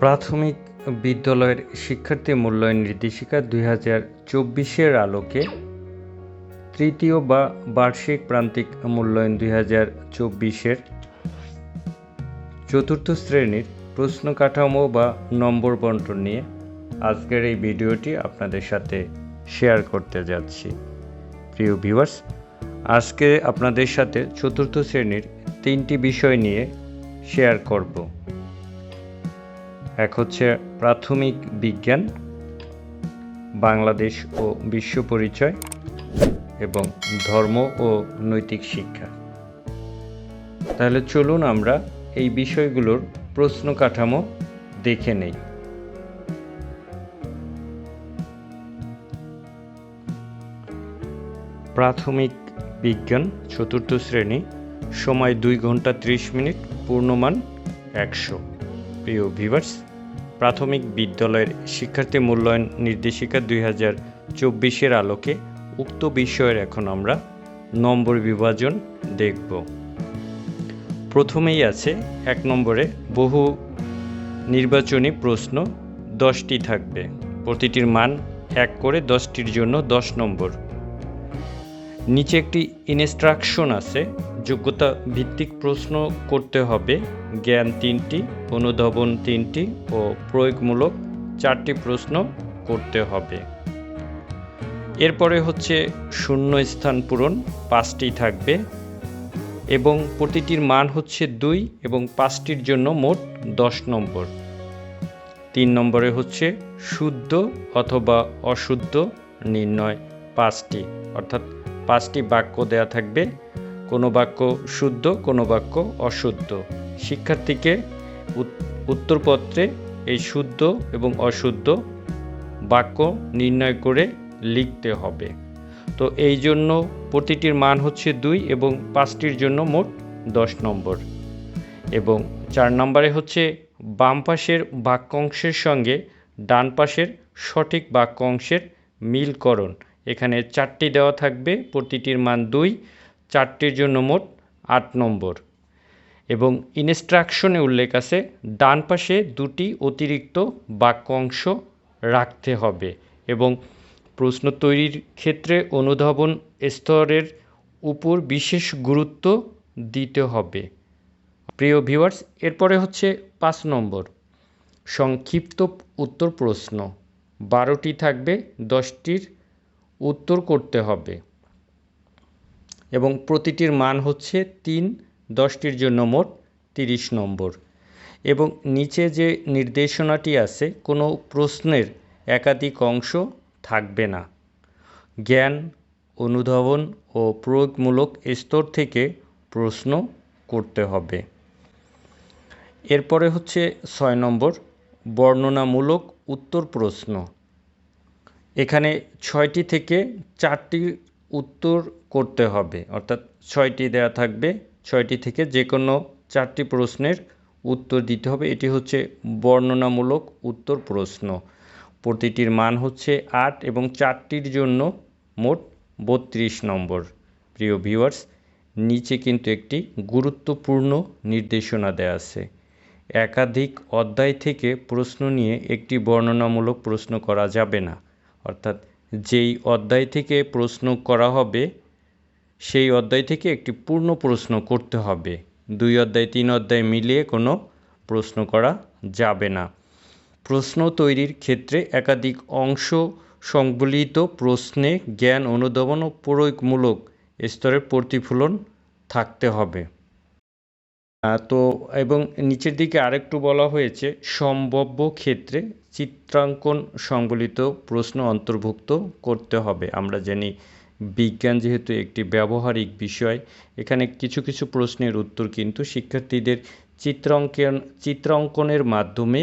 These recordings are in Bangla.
প্রাথমিক বিদ্যালয়ের শিক্ষার্থী মূল্যায়ন নির্দেশিকা দুই হাজার চব্বিশের আলোকে তৃতীয় বা বার্ষিক প্রান্তিক মূল্যায়ন দুই হাজার চব্বিশের চতুর্থ শ্রেণির প্রশ্ন কাঠামো বা নম্বর বন্টন নিয়ে আজকের এই ভিডিওটি আপনাদের সাথে শেয়ার করতে যাচ্ছি। প্রিয় ভিউয়ার্স, আজকে আপনাদের সাথে চতুর্থ শ্রেণির তিনটি বিষয় নিয়ে শেয়ার করব। এক হচ্ছে প্রাথমিক বিজ্ঞান, বাংলাদেশ ও বিশ্ব পরিচয় এবং ধর্ম ও নৈতিক শিক্ষা। তাহলে চলুন আমরা এই বিষয়গুলোর প্রশ্ন কাঠামো দেখে নেই। প্রাথমিক বিজ্ঞান, চতুর্থ শ্রেণি, সময় দুই ঘণ্টা ত্রিশ মিনিট, পূর্ণমান একশো। প্রিয় ভিভার্স প্রাথমিক বিদ্যালয়ের শিক্ষার্থী মূল্যায়ন নির্দেশিকা দুই হাজার চব্বিশের আলোকে উক্ত বিষয়ের এখন আমরা নম্বর বিভাজন দেখব। প্রথমেই আছে এক নম্বরে বহু নির্বাচনী প্রশ্ন, দশটি থাকবে। প্রতিটির মান এক করে দশটির জন্য দশ নম্বর। নিচে একটি ইনস্ট্রাকশন আছে যোগ্যতা ভিত্তিক প্রশ্ন করতে হবে। জ্ঞান তিনটি, অনুধাবন তিনটি ও প্রয়োগমূলক চারটি প্রশ্ন করতে হবে। এরপরে হচ্ছে শূন্য স্থান পূরণ, পাঁচটি থাকবে এবং প্রতিটির মান হচ্ছে দুই এবং পাঁচটির জন্য মোট দশ নম্বর। তিন নম্বরে হচ্ছে শুদ্ধ অথবা অশুদ্ধ নির্ণয় পাঁচটি, অর্থাৎ পাঁচটি বাক্য দেয়া থাকবে। কোনো বাক্য শুদ্ধ, কোনো বাক্য অশুদ্ধ। শিক্ষার্থীকে উত্তরপত্রে এই শুদ্ধ এবং অশুদ্ধ বাক্য নির্ণয় করে লিখতে হবে। তো এই জন্য প্রতিটির মান হচ্ছে দুই এবং পাঁচটির জন্য মোট দশ নম্বর। এবং চার নম্বরে হচ্ছে বাম পাশের বাক্যাংশের সঙ্গে ডান পাশের সঠিক বাক্যাংশের মিলকরণ। এখানে চারটি দেওয়া থাকবে, প্রতিটির মান দুই চারটির জন্য মোট আট নম্বর। এবং ইনস্ট্রাকশনে উল্লেখ আছে, ডান পাশে দুটি অতিরিক্ত বাক্যাংশ রাখতে হবে এবং প্রশ্ন তৈরির ক্ষেত্রে অনুধাবন স্তরের উপর বিশেষ গুরুত্ব দিতে হবে। প্রিয় ভিউয়ার্স এরপরে হচ্ছে পাঁচ নম্বর। সংক্ষিপ্ত উত্তর প্রশ্ন। বারোটি থাকবে, দশটির উত্তর করতে হবে। এবং প্রতিটির মান হচ্ছে তিন, দশটির জন্য মোট তিরিশ নম্বর। এবং নিচে যে নির্দেশনাটি আছে, কোনো প্রশ্নের একাধিক অংশ থাকবে না। জ্ঞান, অনুধাবন ও প্রয়োগমূলক স্তর থেকে প্রশ্ন করতে হবে। এরপরে হচ্ছে ছয় নম্বর, বর্ণনামূলক উত্তর প্রশ্ন। এখানে ছয়টি থেকে চারটি উত্তর করতে হবে। অর্থাৎ ছয়টি দেয়া থাকবে, ছয়টি থেকে যে কোনো চারটি প্রশ্নের উত্তর দিতে হবে। এটি হচ্ছে বর্ণনামূলক উত্তর প্রশ্ন। প্রতিটির মান হচ্ছে আট এবং চারটির জন্য মোট বত্রিশ নম্বর। প্রিয় ভিউয়ার্স, নিচে কিন্তু একটি গুরুত্বপূর্ণ নির্দেশনা দেয়া আছে। একাধিক অধ্যায় থেকে প্রশ্ন নিয়ে একটি বর্ণনামূলক প্রশ্ন করা যাবে না। অর্থাৎ যেই অধ্যায় থেকে প্রশ্ন করা হবে, সেই অধ্যায় থেকে একটি পূর্ণ প্রশ্ন করতে হবে। দুই অধ্যায়, তিন অধ্যায় মিলিয়ে কোনো প্রশ্ন করা যাবে না। প্রশ্ন তৈরির ক্ষেত্রে একাধিক অংশ সংবলিত প্রশ্নে জ্ঞান অনুধাবন ও প্রয়োগমূলক স্তরের প্রতিফলন থাকতে হবে। তো, এবং নিচের দিকে আরেকটু বলা হয়েছে, সম্ভাব্য ক্ষেত্রে চিত্রাঙ্কন সংবলিত প্রশ্ন অন্তর্ভুক্ত করতে হবে। আমরা জানি বিজ্ঞান যেহেতু একটি ব্যবহারিক বিষয়, এখানে কিছু কিছু প্রশ্নের উত্তর কিন্তু শিক্ষার্থীদের চিত্রাঙ্কন, চিত্রাঙ্কনের মাধ্যমে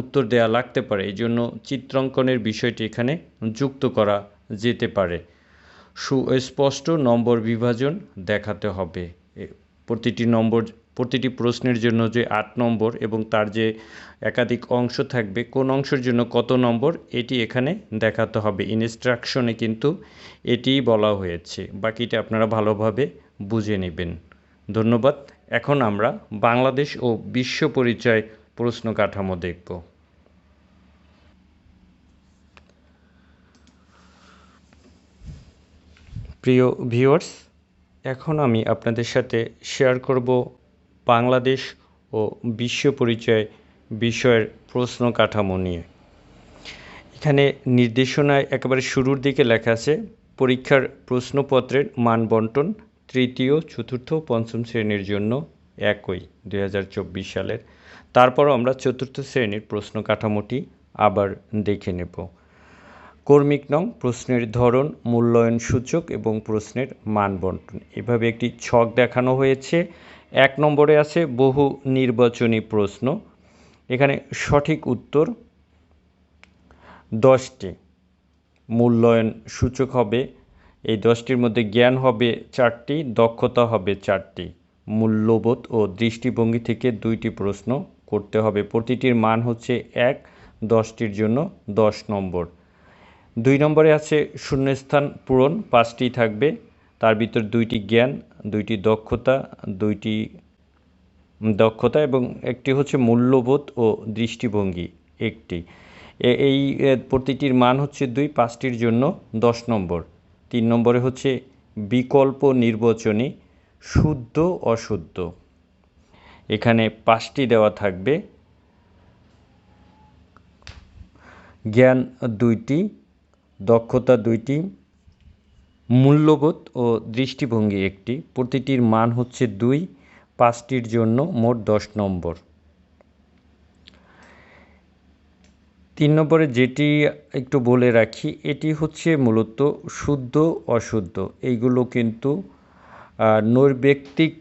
উত্তর দেয়া লাগতে পারে। এই জন্য চিত্রাঙ্কনের বিষয়টি এখানে যুক্ত করা যেতে পারে। সুস্পষ্ট নম্বর বিভাজন দেখাতে হবে। প্রতিটি নম্বর প্রতিটি প্রশ্নের জন্য যে আট নম্বর এবং তার যে একাধিক অংশ থাকবে, কোন অংশের জন্য কত নম্বর, এটি এখানে দেখাতে হবে। ইনস্ট্রাকশনে কিন্তু এটিই বলা হয়েছে। বাকিটা আপনারা ভালোভাবে বুঝে নেবেন। ধন্যবাদ। এখন আমরা বাংলাদেশ ও বিশ্ব পরিচয় প্রশ্ন কাঠামো দেখব। প্রিয় ভিউয়ার্স এখন আমি আপনাদের সাথে শেয়ার করব বাংলাদেশ ও বিশ্ব পরিচয় বিষয়ের প্রশ্ন কাঠামো নিয়ে। এখানে নির্দেশনায় একেবারে শুরুর দিকে লেখা আছে, পরীক্ষার প্রশ্নপত্রের মান বন্টন তৃতীয়, চতুর্থ পঞ্চম শ্রেণির জন্য একই দু হাজার চব্বিশ সালের। তারপরও আমরা চতুর্থ শ্রেণির প্রশ্ন কাঠামোটি আবার দেখে নেব। কর্মিক নং, প্রশ্নের ধরন, মূল্যায়ন সূচক এবং প্রশ্নের মান বন্টন। এভাবে একটি ছক দেখানো হয়েছে। এক নম্বরে আছে বহু নির্বাচনী প্রশ্ন। এখানে সঠিক উত্তর দশটি। মূল্যায়ন সূচক হবে, এই দশটির মধ্যে জ্ঞান হবে চারটি, দক্ষতা হবে চারটি। মূল্যবোধ ও দৃষ্টিভঙ্গি থেকে দুইটি প্রশ্ন করতে হবে। প্রতিটির মান হচ্ছে এক, দশটির জন্য দশ নম্বর। দুই নম্বরে আছে শূন্যস্থান পূরণ, পাঁচটি থাকবে, তার ভিতর দুইটি জ্ঞান দুইটি দক্ষতা দুইটি দক্ষতা এবং একটি হচ্ছে মূল্যবোধ ও দৃষ্টিভঙ্গি একটি। এই প্রতিটির মান হচ্ছে দুই, পাঁচটির জন্য দশ নম্বর। তিন নম্বরে হচ্ছে বিকল্প নির্বাচনী শুদ্ধ, অশুদ্ধ। এখানে পাঁচটি দেওয়া থাকবে। জ্ঞান দুইটি, দক্ষতা দুইটি মূল্যবোধ ও দৃষ্টিভঙ্গি একটি। প্রতিটির মান হচ্ছে দুই, পাঁচটির জন্য মোট দশ নম্বর। তিন নম্বরে যেটি একটু বলে রাখি, এটি হচ্ছে মূলত শুদ্ধ, অশুদ্ধ। এইগুলো কিন্তু নৈর্ব্যক্তিক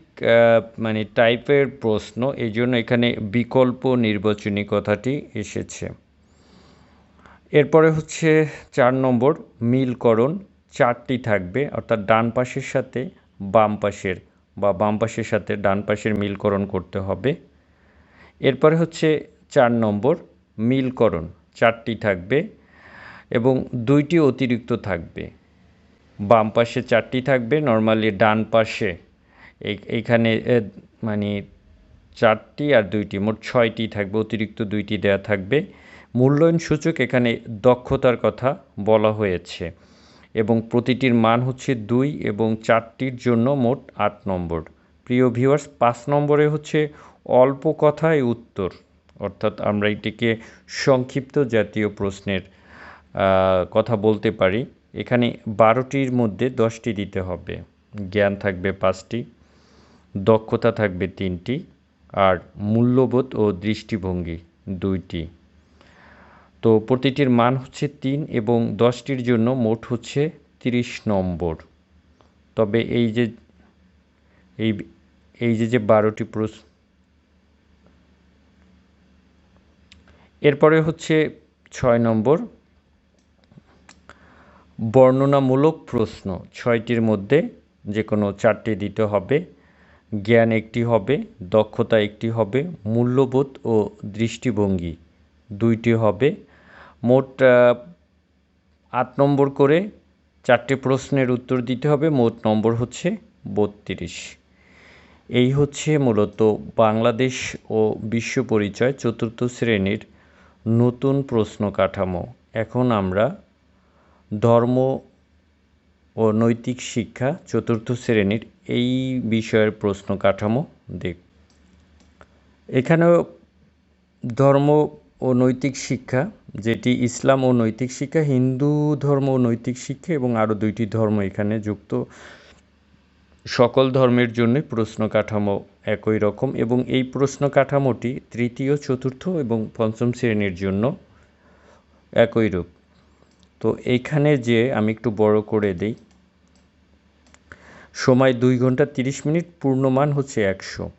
মানে টাইপের প্রশ্ন। এই জন্য এখানে বিকল্প নির্বাচনী কথাটি এসেছে। এরপরে হচ্ছে চার নম্বর, মিলকরণ। চারটি থাকবে, অর্থাৎ ডান পাশের সাথে বাম পাশের বা বাম পাশের সাথে ডান পাশের মিলকরণ করতে হবে। এরপরে হচ্ছে চার নম্বর, মিলকরণ। চারটি থাকবে এবং দুইটি অতিরিক্ত থাকবে। বাম পাশে চারটি থাকবে, নর্মালি ডান পাশে এইখানে মানে চারটি আর দুইটি, মোট ছয়টি থাকবে, অতিরিক্ত দুইটি দেয়া থাকবে। মূল্যায়ন সূচক এখানে দক্ষতার কথা বলা হয়েছে। এবং প্রতিটির মান হচ্ছে দুই এবং চারটির জন্য মোট আট নম্বর। প্রিয় ভিউয়ার্স, পাঁচ নম্বরে হচ্ছে অল্প কথায় উত্তর, অর্থাৎ আমরা এটিকে সংক্ষিপ্ত জাতীয় প্রশ্নের কথা বলতে পারি। এখানে বারোটির মধ্যে দশটি দিতে হবে। জ্ঞান থাকবে পাঁচটি, দক্ষতা থাকবে তিনটি, আর মূল্যবোধ ও দৃষ্টিভঙ্গি দুইটি। তো প্রতিটির মান হচ্ছে তিন এবং দশটির জন্য মোট হচ্ছে তিরিশ নম্বর। তবে এই যে, এই এই যে যে বারোটি প্রশ্ন, এরপরে হচ্ছে ছয় নম্বর। বর্ণনামূলক প্রশ্ন, ছয়টির মধ্যে যে কোনো চারটি দিতে হবে। জ্ঞান একটি হবে, দক্ষতা একটি হবে, মূল্যবোধ ও দৃষ্টিভঙ্গি দুইটি হবে। মোট আট নম্বর করে চারটে প্রশ্নের উত্তর দিতে হবে। মোট নম্বর হচ্ছে বত্রিশ। এই হচ্ছে মূলত বাংলাদেশ ও বিশ্ব পরিচয় চতুর্থ শ্রেণির নতুন প্রশ্ন কাঠামো। এখন আমরা ধর্ম ও নৈতিক শিক্ষা চতুর্থ শ্রেণির এই বিষয়ের প্রশ্ন কাঠামো দেখ, এখানেও ধর্ম ও নৈতিক শিক্ষা যেটি ইসলাম ও নৈতিক শিক্ষা, হিন্দু ধর্ম ও নৈতিক শিক্ষা এবং আরও দুইটি ধর্ম এখানে যুক্ত। সকল ধর্মের জন্যই প্রশ্ন কাঠামো একই রকম এবং এই প্রশ্ন কাঠামোটি তৃতীয়, চতুর্থ এবং পঞ্চম শ্রেণির জন্য একই রূপ। তো এইখানে যে আমি একটু বড় করে দিই। সময় দুই ঘণ্টা তিরিশ মিনিট, পূর্ণমান হচ্ছে একশো।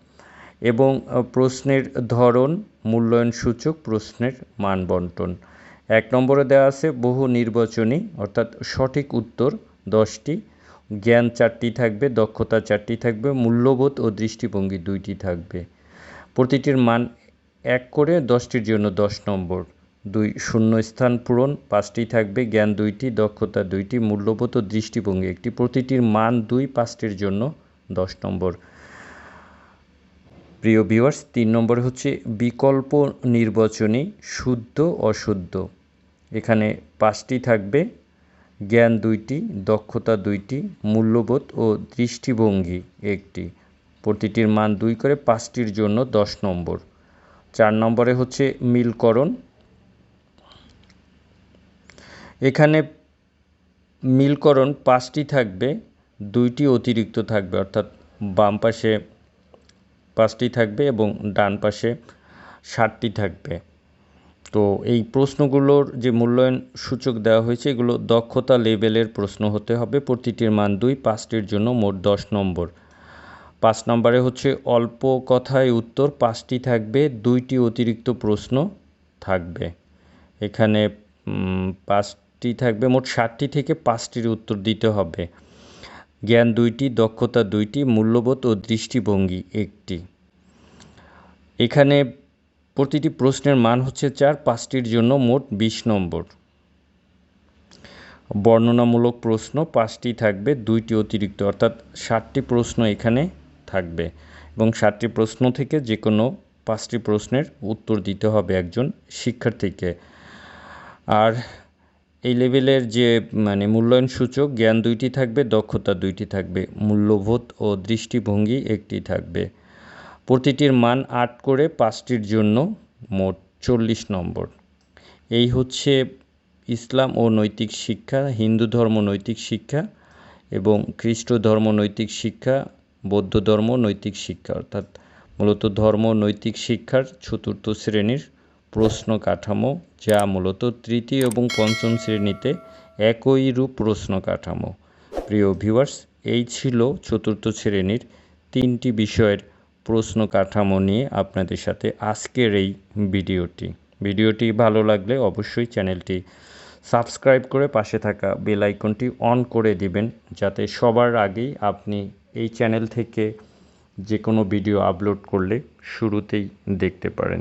এবং প্রশ্নের ধরন, মূল্যায়ন সূচক, প্রশ্নের মান বন্টন। এক নম্বরে দেওয়া আছে, বহু নির্বাচনী, অর্থাৎ সঠিক উত্তর দশটি, জ্ঞান চারটি থাকবে, দক্ষতা চারটি থাকবে, মূল্যবোধ ও দৃষ্টিভঙ্গি দুইটি থাকবে। প্রতিটির মান এক করে দশটির জন্য দশ নম্বর। দুই, শূন্য স্থান পূরণ, পাঁচটি থাকবে, জ্ঞান দুইটি, দক্ষতা দুইটি, মূল্যবোধ ও দৃষ্টিভঙ্গি একটি। প্রতিটির মান দুই, পাঁচটির জন্য দশ নম্বর। প্রিয় ভিউয়ার্স তিন নম্বরে হচ্ছে বিকল্প নির্বাচনী শুদ্ধ, অশুদ্ধ। এখানে পাঁচটি থাকবে। জ্ঞান দুইটি, দক্ষতা দুইটি, মূল্যবোধ ও দৃষ্টিভঙ্গি একটি। প্রতিটির মান দুই করে পাঁচটির জন্য দশ নম্বর। চার নম্বরে হচ্ছে মিলকরণ। এখানে মিলকরণ পাঁচটি থাকবে, দুইটি অতিরিক্ত থাকবে, অর্থাৎ বাম পাশে পাঁচটি থাকবে এবং ডান পাশে ষাটটি থাকবে। তো এই প্রশ্নগুলোর যে মূল্যায়ন সূচক দেওয়া হয়েছে, এগুলো দক্ষতা লেভেলের প্রশ্ন হতে হবে। প্রতিটির মান দুই, পাঁচটির জন্য মোট দশ নম্বর। পাঁচ নম্বরে হচ্ছে অল্প কথায় উত্তর, পাঁচটি থাকবে, দুইটি অতিরিক্ত প্রশ্ন থাকবে। এখানে পাঁচটি থাকবে, মোট ষাটটি থেকে পাঁচটির উত্তর দিতে হবে। জ্ঞান দুইটি, দক্ষতা দুইটি, মূল্যবোধ ও দৃষ্টিভঙ্গি একটি। এখানে প্রতিটি প্রশ্নের মান হচ্ছে চার, পাঁচটির জন্য মোট বিশ নম্বর। বর্ণনামূলক প্রশ্ন, পাঁচটি থাকবে, দুইটি অতিরিক্ত, অর্থাৎ ষাটটি প্রশ্ন এখানে থাকবে এবং ষাটটি প্রশ্ন থেকে যে কোনো পাঁচটি প্রশ্নের উত্তর দিতে হবে একজন শিক্ষার্থীকে। আর এই লেভেলের যে মানে মূল্যায়ন সূচক জ্ঞান দুইটি থাকবে, দক্ষতা দুইটি থাকবে, মূল্যবোধ ও দৃষ্টিভঙ্গি একটি থাকবে। প্রতিটির মান আট করে পাঁচটির জন্য মোট চল্লিশ নম্বর। এই হচ্ছে ইসলাম ও নৈতিক শিক্ষা, হিন্দু ধর্ম নৈতিক শিক্ষা এবং খ্রিস্ট ধর্ম নৈতিক শিক্ষা, বৌদ্ধ ধর্ম নৈতিক শিক্ষা। অর্থাৎ মূলত ধর্ম নৈতিক শিক্ষার চতুর্থ শ্রেণির প্রশ্ন কাঠামো যা মূলত তৃতীয় এবং পঞ্চম শ্রেণীতে একই রূপ প্রশ্ন কাঠামো প্রিয় ভিউয়ার্স, এই ছিল চতুর্থ শ্রেণির তিনটি বিষয়ের প্রশ্ন কাঠামো নিয়ে আপনাদের সাথে আজকের এই ভিডিওটি। ভিডিওটি ভালো লাগলে অবশ্যই চ্যানেলটি সাবস্ক্রাইব করে পাশে থাকা বেল আইকনটি অন করে দিবেন, যাতে সবার আগেই আপনি এই চ্যানেল থেকে যে কোনো ভিডিও আপলোড করলে শুরুতেই দেখতে পারেন।